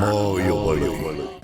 Muy humano.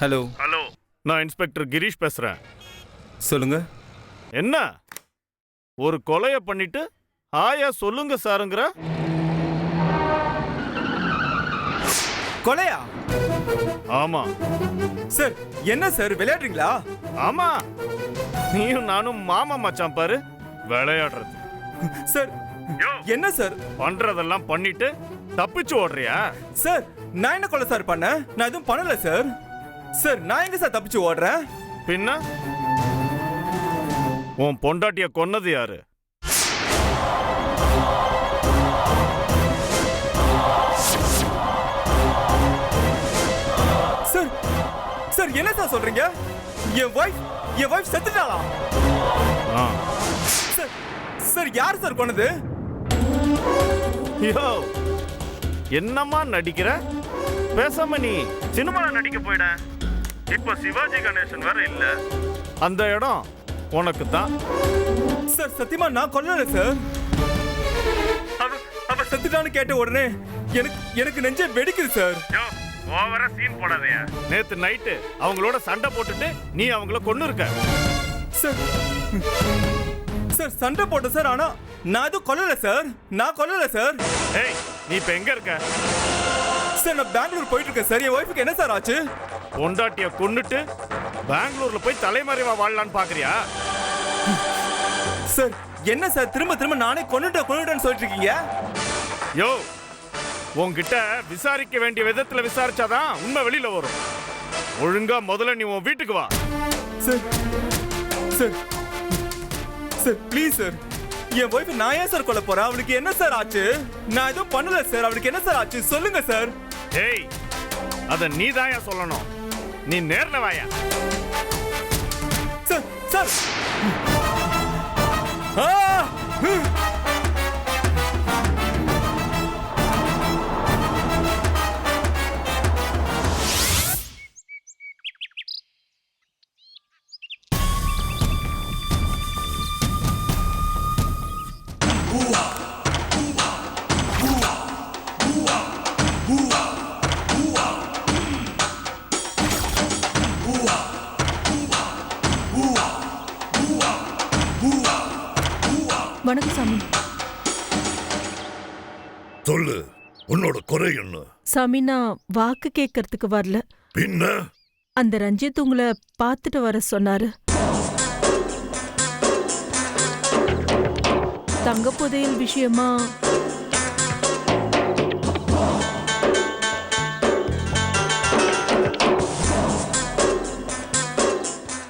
Hello hello நான் inspector Girish பேசுறேன். சொல்லுங்க. என்ன? ஒரு கொலைய பண்ணிட்டு ஆயா சொல்லுங்க சாருங்கிற? கொலையா? ஆமா. சார் என்ன சார் விளையாடுறீங்களா? ஆமா. நீயும் நானும் மாமா மச்சான் பாரு விளையாடுறது. சார் என்ன சார்? பண்றதெல்லாம் பண்ணிட்டு தப்பிச்சு ஓடுறியா? சார் நான் என்ன கொலை சார் பண்ணேன்? நான் எதுவும் பண்ணல சார். சார் நான் எங்க சார் தப்பிச்சு ஓடுறேன்? பின்ன? உன் பொண்டாட்டிய கொன்னது யாரு? சார் சார் என்ன சார் சொல்றீங்க? என் வைஃப் என் வைஃப் செத்துட்டாளா? ஆ. சார் சார் யார் சார் கொன்னது? யோ என்னம்மா நடிக்கிற? பேசாம நீ சினிமால நடிக்க போயிட. இப்ப சிவாஜி கணேசன் வேற இல்ல. அந்த இடம் உனக்கு தான் சார் சத்தியமா நான் கொல்லல சார். அவ அவ செத்துட்டான்னு கேட்ட உடனே எனக்கு எனக்கு நெஞ்சே வெடிக்குது சார். ஓவரா சீன் போடாதயா. நேத்து நைட்டு அவங்களோட சண்டை போட்டுட்டு நீ அவங்கள கொன்னு இருக்க சார் சார் சண்டை போட்டேன் சார் ஆனா நான் எதுவும் கொல்லல சார். நான் கொல்லல சார். ஏய் நீ இப்ப எங்க இருக்க? சார் நான் பெங்களூர் போயிட்டு இருக்கேன் சார். என் ஒய்ஃபுக்கு என்ன சார் ஆச்சு? பொண்டாட்டிய கொன்னுட்டு பெங்களூர்ல போய் தலைமறைவா வாழலான்னு பாக்குறியா? சார் என்ன சார்? திரும்ப திரும்ப நானே கொண்டுட்டேன் கொண்டுட்டேன்னு சொல்லிட்டு இருக்கீங்க யோ உன்கிட்ட விசாரிக்க வேண்டிய விதத்துல விசாரிச்சாதான் உண்மை வெளியில வரும். ஒழுங்கா முதல்ல நீ உன் வீட்டுக்கு வா. Sir sir sir please sir. N wife நான் ஏன் சார் கொல்ல போறேன்? அவளுக்கு என்ன சார் ஆச்சு? நான் எதுவும் பண்ணல சார். அவளுக்கு என்ன சார் ஆச்சு? சொல்லுங்க சார். ஏய் அத நீ சொல்லணும். நீ நேர்ல வாயா. Sir sir. ஆ! சாமி நான் வாக்கு கேட்கறதுக்கு வரல. பின்ன? அந்த ரஞ்சித் உங்களை பார்த்துட்டு வர சொன்னாரு. தங்க புதையல் விஷயமா?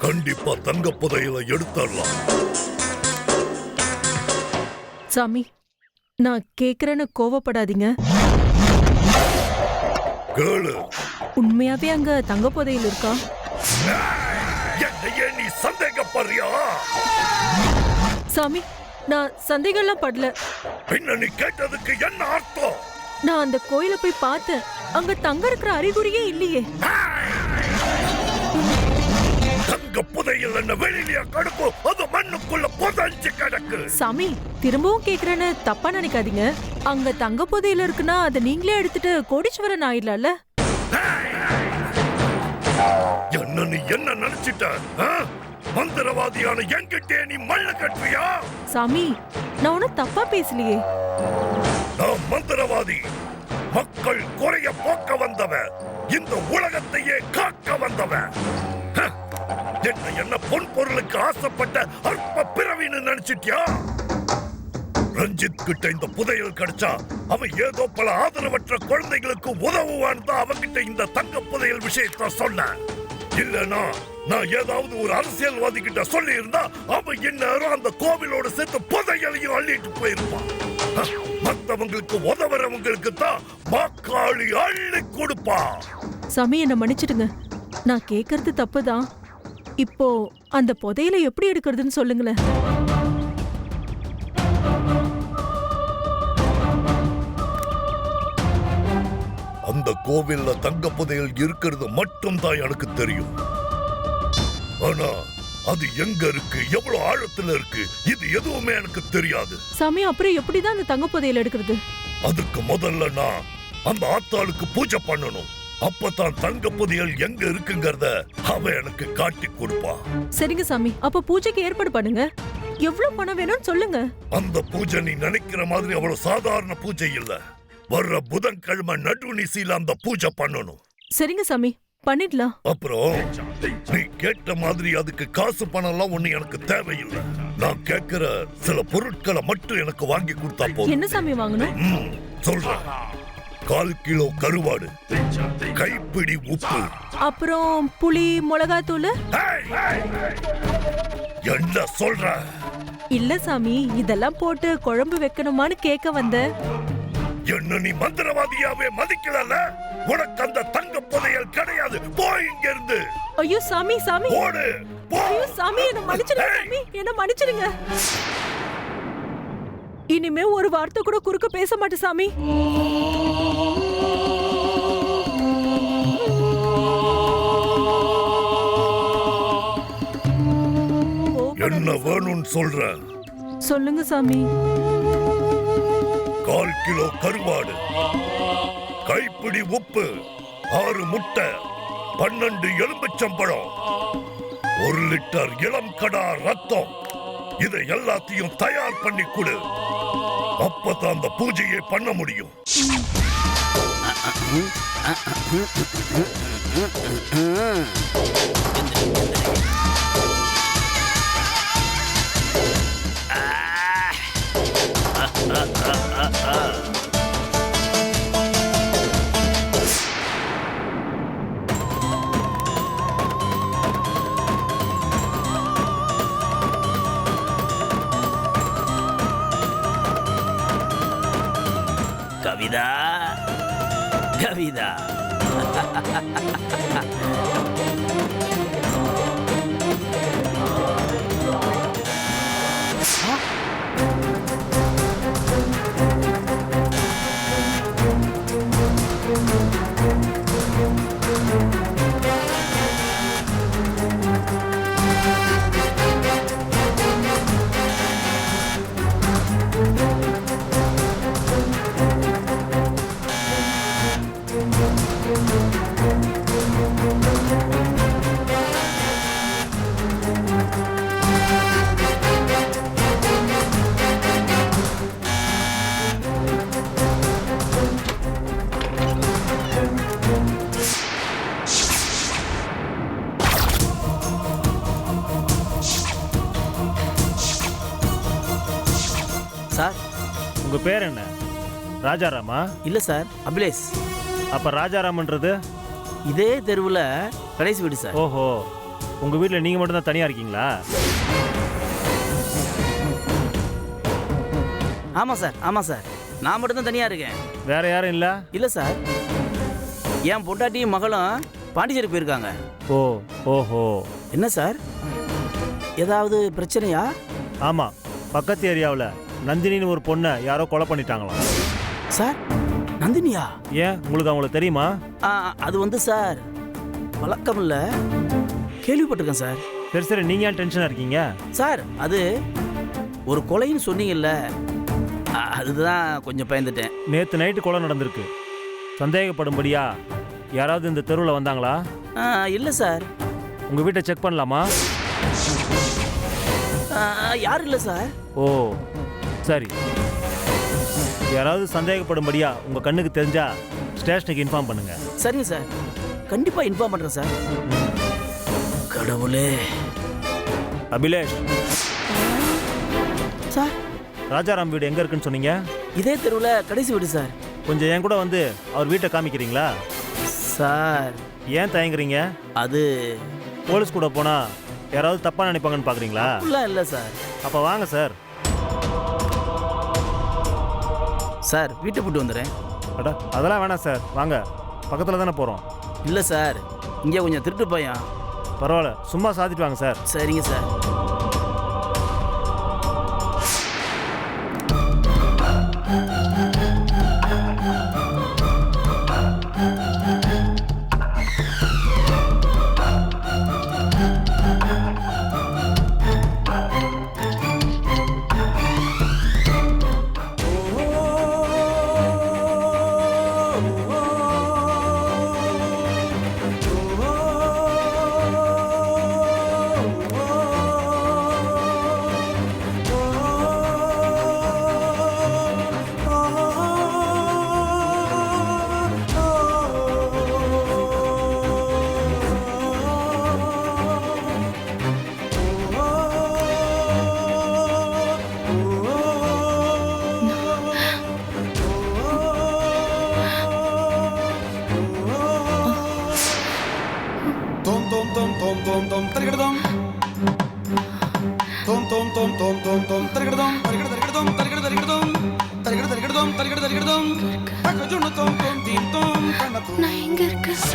கண்டிப்பா தங்க புதையல எடுத்துடலாம். சாமி நான் கேக்குறேன்னு கோவப்படாதீங்க. கேளு. உண்மையாவே அங்க தங்க புதையல் இருக்கா? என்னையே நீ சந்தேகப்படுறியா? சாமி நான் சந்தேகம்லாம் படல. பின்ன நீ கேட்டதுக்கு என்ன அர்த்தம்? நான் அந்த கோயில போய் பார்த்தேன். அங்க தங்க இருக்கிற அறிகுறியே இல்லையே. புதையல் என்ன வெளியிலயா கிடக்கும் அது மண்ணுக்குள்ள புதைஞ்சு கிடக்கு. சாமி திரும்பவும் கேக்குறேன்னு தப்பா நினைக்காதீங்க. அங்க தங்க புதையல் இருக்குன்னா அதை நீங்களே எடுத்துட்டு கோடீஸ்வரன் ஆயிடலாம்ல. என்ன நீ என்ன நினைச்சிட்ட? மந்திரவாதியான என்கிட்டே நீ மண்ணு கட்டுறியா சாமி நான் ஒன்னும் தப்பா பேசலையே. நான் மந்திரவாதி மக்கள் குறைய போக்க வந்தவன் இந்த உலகத்தையே காக்க வந்தவன்! என்ன என்ன பொன் பொருளுக்கு ஆசைப்பட்ட அற்ப பிறவின்னு நினைச்சிட்டியா? ரஞ்சித் கிட்ட இந்த புதையல் கிடைச்சா அவன் ஏதோ பல ஆதரவற்ற குழந்தைகளுக்கு உதவுவான்னு தான் அவன்கிட்ட இந்த தங்க புதையல் விஷயத்த சொன்னேன். இல்லனா நான் ஏதாவது ஒரு அரசியல்வாதி கிட்ட சொல்லி இருந்தா அவன் இந்நேரம் அந்த கோவிலோட சேர்த்து புதையலையும் அள்ளிட்டு போயிருப்பான். மத்தவங்களுக்கு உதவுறவங்களுக்கு தான் வாக்காளி அள்ளி கொடுப்பா சாமி என்ன மன்னிச்சிடுங்க. நான் கேக்குறது தப்புதான். இப்போ அந்த புதையலை எப்படி எடுக்கிறதுன்னு சொல்லுங்களேன். அந்த கோவில்ல தங்க புதையல் இருக்கிறது மட்டும் தான் எனக்கு தெரியும். ஆனா அது எங்க இருக்கு? எவ்வளவு ஆழத்துல இருக்கு? இது எதுவுமே எனக்கு தெரியாது. சாமி அப்புறம் எப்படிதான் அந்த தங்க புதையல் எடுக்கிறது? அதுக்கு முதல்ல நான் அந்த ஆத்தாளுக்கு பூஜை பண்ணணும். அப்பதான் தங்க புதையல் எங்க இருக்குங்கிறத அவ எனக்கு காட்டி கொடுப்பா. சரிங்க சாமி அப்ப பூஜைக்கு ஏற்பாடு பண்ணுங்க. எவ்வளவு பணம் வேணும்னு சொல்லுங்க. அந்த பூஜை நீ நினைக்கிற மாதிரி அவ்வளவு சாதாரண பூஜை இல்ல. வர்ற புதன்கிழமை நடுநிசையில அந்த பூஜை பண்ணணும். சரிங்க சாமி பண்ணிடலாம். அப்புறம் நீ கேட்ட மாதிரி அதுக்கு காசு பணம் எல்லாம் ஒண்ணு எனக்கு தேவையில்லை. நான் கேட்கிற சில பொருட்களை மட்டும் எனக்கு வாங்கி கொடுத்தா போதும். என்ன சாமி வாங்கணும்? சொல்றேன். கால் கிலோ கருவாடு. கைப்பிடி உப்பு. அப்புறம் புளி மிளகாத்தூள்! என்ன சொல்ற? இல்ல சாமி இதெல்லாம் போட்டு குழம்பு வைக்கணுமான்னு கேட்க வந்தேன் என்ன நீ மந்திரவாதியாவே மதிக்கலல்ல? உனக்கு அந்த தங்க புதையல் கிடையாது. போய் இங்க இருந்து ஐயோ சாமி சாமி. போ. ஐயோ சாமி என்ன மன்னிச்சிடுங்க சாமி. என்ன மன்னிச்சிடுங்க. இனிமே ஒரு வார்த்தை கூட குறுக்க பேச மாட்டேன் சாமி. என்ன வேணும்னு சொல்ற சொல்லுங்க சாமி கால் கிலோ கருவாடு கைப்பிடி உப்பு ஆறு முட்டை பன்னெண்டு எலும்புச்சம்பழம் ஒரு லிட்டர் இளம் கடா ரத்தம் இதை எல்லாத்தையும் தயார் பண்ணி கொடு அப்பதான் அந்த பூஜையை பண்ண முடியும் கவிதா கவிதா ராஜாராமா? இல்லை சார் அபிலேஷ். அப்ப ராஜாராமன்றது? இதே தெருவில் கடைசி வீடு சார். ஓஹோ உங்க வீட்ல நீங்க மட்டும் தான் தனியா இருக்கீங்களா? ஆமாம் சார் ஆமாம் சார். நான் மட்டும்தான் தனியாக இருக்கேன். வேற யாரும் இல்ல? இல்லை சார். என் பொண்டாட்டியும் மகளும் பாண்டிச்சேரி போயிருக்காங்க. ஓ ஓஹோ. என்ன சார்? ஏதாவது பிரச்சனையா? ஆமா பக்கத்து ஏரியாவுல நந்தினின்னு ஒரு பொண்ணை யாரோ கொலை பண்ணிட்டாங்களாம். சார் நந்தினியா? ஏன்? உங்களுக்கு அவங்கள தெரியுமா? அது வந்து சார் வழக்கம் இல்லை. கேள்விப்பட்டிருக்கேன் சார். சரி சரி நீங்க ஏன் டென்ஷனா இருக்கீங்க? சார் அது ஒரு கொலைன்னு சொன்னீங்கல்ல அதுதான் கொஞ்சம் பயந்துட்டேன். நேத்து நைட்டு கொலை நடந்திருக்கு. சந்தேகப்படும்படியா யாராவது இந்த தெருவில் வந்தாங்களா? இல்லை சார். உங்க வீட்டை செக் பண்ணலாமா? ஆ, யாரும் இல்லை சார்? ஓ சரி. யாராவது சந்தேகப்படும்படியா உங்க கண்ணுக்கு தெரிஞ்சா ஸ்டேஷனுக்கு இன்ஃபார்ம் பண்ணுங்க. சரிங்க சார். கண்டிப்பாக இன்ஃபார்ம் பண்ணுறேன் சார். கடவுளே. அபிலேஷ். சார். ராஜாராம் வீடு எங்க இருக்குன்னு சொன்னீங்க? இதே தெருவில் கடைசி வீடு சார். கொஞ்சம் என் கூட வந்து அவர் வீட்டை காமிக்கிறீங்களா? சார். ஏன் தயங்குறீங்க? அது போலீஸ் கூட போனா யாராவது தப்பா நினைப்பாங்கன்னு பாக்குறீங்களா? அப்படிலாம் இல்லை சார். அப்ப வாங்க சார். சார் வீட்டை போட்டு வந்துடுறேன். அட அதெல்லாம் வேணாம் சார். வாங்க. பக்கத்துல தானே போறோம். இல்லை சார் இங்கே கொஞ்சம் திருட்டு பையன். பரவாயில்ல சும்மா சாத்திட்டு வாங்க சார். சரிங்க சார்.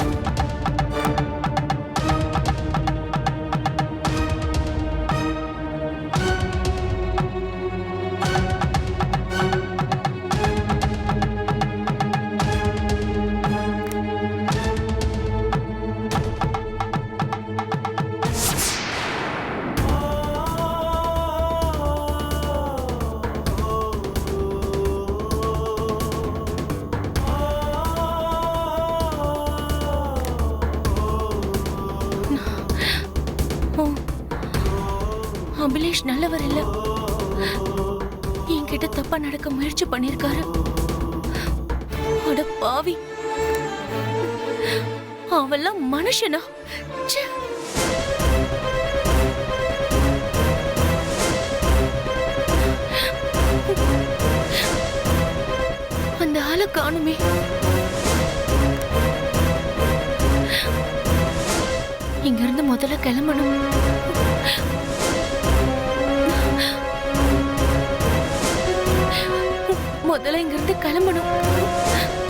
うん。அபிலேஷ் நல்லவர் இல்ல. என்கிட்ட தப்பா நடக்க முயற்சி பண்ணிருக்காரு. அட பாவி. அவெல்லாம் மனுஷனா? ச்சே. அந்த ஆளை காணுமே. இங்க இருந்து முதல்ல கிளம்பணும். முதல்ல இங்கிருந்து கிளம்பணும்.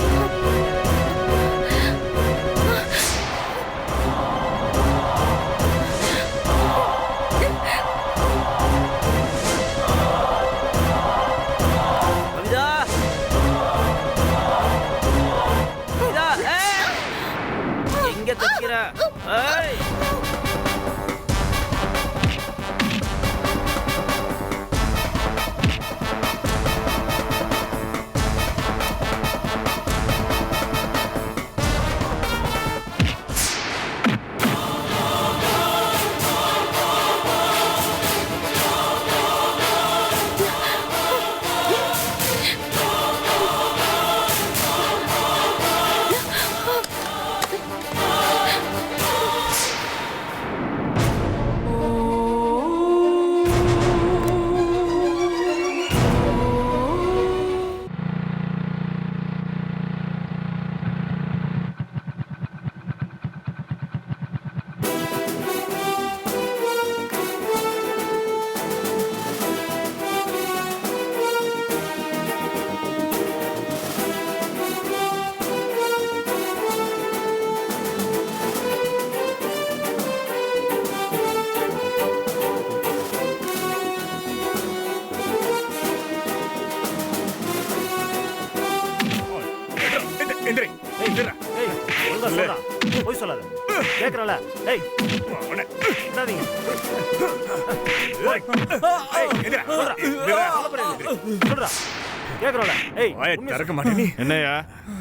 என்னையா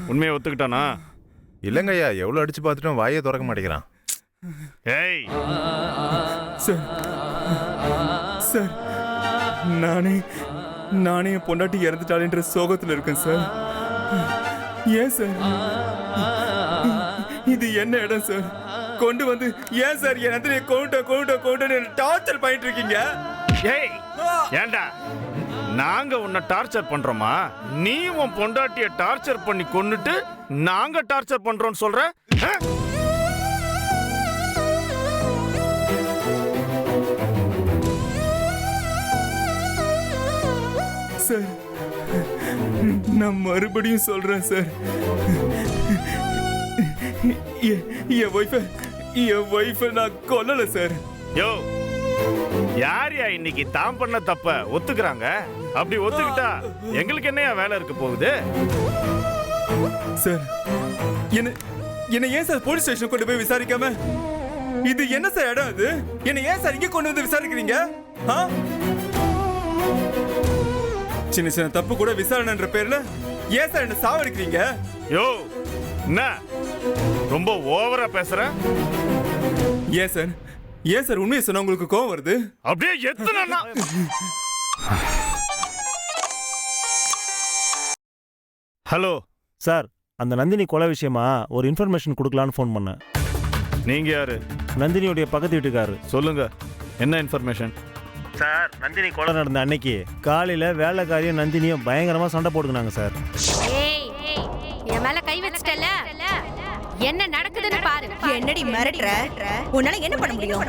உண்மையை ஒத்துக்கிட்டானா? இல்லைங்கய்யா எவ்வளோ அடிச்சு பார்த்துட்டும் வாயே திறக்க மாட்டேங்கிறான். ஏய். சார் சார் நானே நானே என் பொண்டாட்டி இறந்துட்டாளேன்ற சோகத்துல இருக்கேன் சார். ஏன் சார்? இது என்ன இடம் சார்? கொண்டு வந்து ஏன் சார் என் நந்தினியை கொண்டு கொண்டு கொண்டு டார்ச்சர் பண்ணிட்டு இருக்கீங்க? ஏய் ஏண்டா? நாங்க உன்னை டார்ச்சர் பண்றோமா? நீ உன் பொண்டாட்டிய டார்ச்சர் பண்ணி கொன்னுட்டு நாங்க டார்ச்சர் பண்றோம்னு சொல்ற? சார் நான் மறுபடியும் சொல்றேன் சார். என் ஒய்ஃபை என் ஒய்ஃபை நான் கொல்லல சார் யோ யார்யா இன்னைக்கு தான் பண்ண தப்ப ஒத்துக்கிறாங்க? அப்படி ஒத்துக்கிட்டா எங்களுக்கு என்னையா வேலை இருக்க போகுது? சார் என்ன என்ன ஏன் சார் போலீஸ் ஸ்டேஷன் கொண்டு போய் விசாரிக்காம? இது என்ன சார் இடம் அது? என்ன ஏன் சார் இங்க கொண்டு வந்து விசாரிக்கிறீங்க? ஆ? சின்ன சின்ன தப்பு கூட விசாரணைன்ற பேர்ல ஏன் சார் என்ன சாவடிக்கிறீங்க? யோ என்ன? ரொம்ப ஓவரா பேசுற? ஏன் சார் ஏன் சார் உண்மையை சொன்னா உங்களுக்கு கோவம் வருது. அப்படியே எத்தனை ஹலோ சார் அந்த நந்தினி கொலை விஷயமா? ஒரு இன்ஃபர்மேஷன் கொடுக்கலான்னு ஃபோன் பண்ணேன். நீங்க யாரு? நந்தினியுடைய பக்கத்து வீட்டுக்காரரு சொல்லுங்க. என்ன இன்ஃபர்மேஷன் சார் நந்தினி கொலை நடந்த அன்னைக்கு காலையில வேலைக்காரியும் நந்தினியும் பயங்கரமா சண்டை போட்டுக்கினாங்க சார் ஏய் என் மேல கை வச்சிட்டல என்ன நடக்குதுன்னு பாரு. என்னடி மிரட்டுற? உன்னால என்ன பண்ண முடியும்?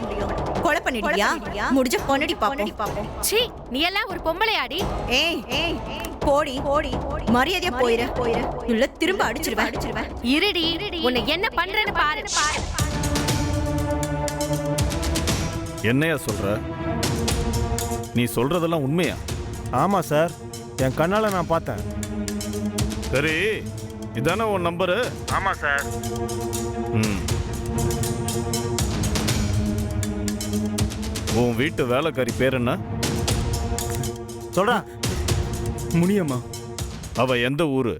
கொலை பண்ணிடுவியா? முடிஞ்ச பொண்ணடி பாப்போம். சீ நீ எல்லாம் ஒரு பொம்பளையாடி? ஏய் ஏய் போடி. போடி. மரியாதையா போயிரு. போயிரு. இல்ல திரும்ப அடிச்சிருவேன். அடிச்சிருவேன். இருடி உன்னை என்ன பண்றேன்னு பாரு. என்னையா சொல்ற? நீ சொல்றதெல்லாம் உண்மையா? ஆமா சார். என் கண்ணால நான் பார்த்தேன். சரி. இதானே உன் நம்பரு ஆமா சார் ம். உன் வீட்டு வேலைக்காரி பேர் என்ன? சொல்றா. முனியம்மா. அவ எந்த ஊரு?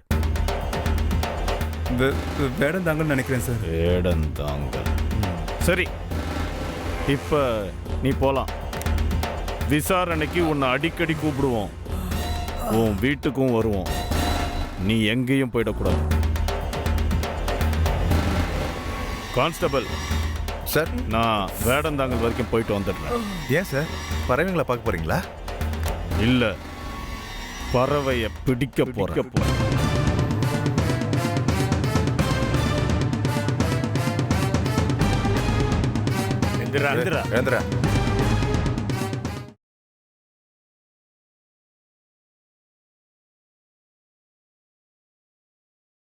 வேடந்தாங்கன்னு நினைக்கிறேன் சார் ஏடந்தாங்க சரி. இப்ப நீ போலாம். விசாரணைக்கு உன்னை அடிக்கடி கூப்பிடுவோம். உன் வீட்டுக்கும் வருவோம். நீ எங்கேயும் போயிடக்கூடாது. கான்ஸ்டபிள். சார். நான் வேடந்தாங்கல் வரைக்கும் போயிட்டு வந்துடுறேன். ஏன் சார்? பறவைங்களை பார்க்க போறீங்களா? இல்ல. பறவைய பிடிக்க போறேன். இந்திரா எழுந்துறா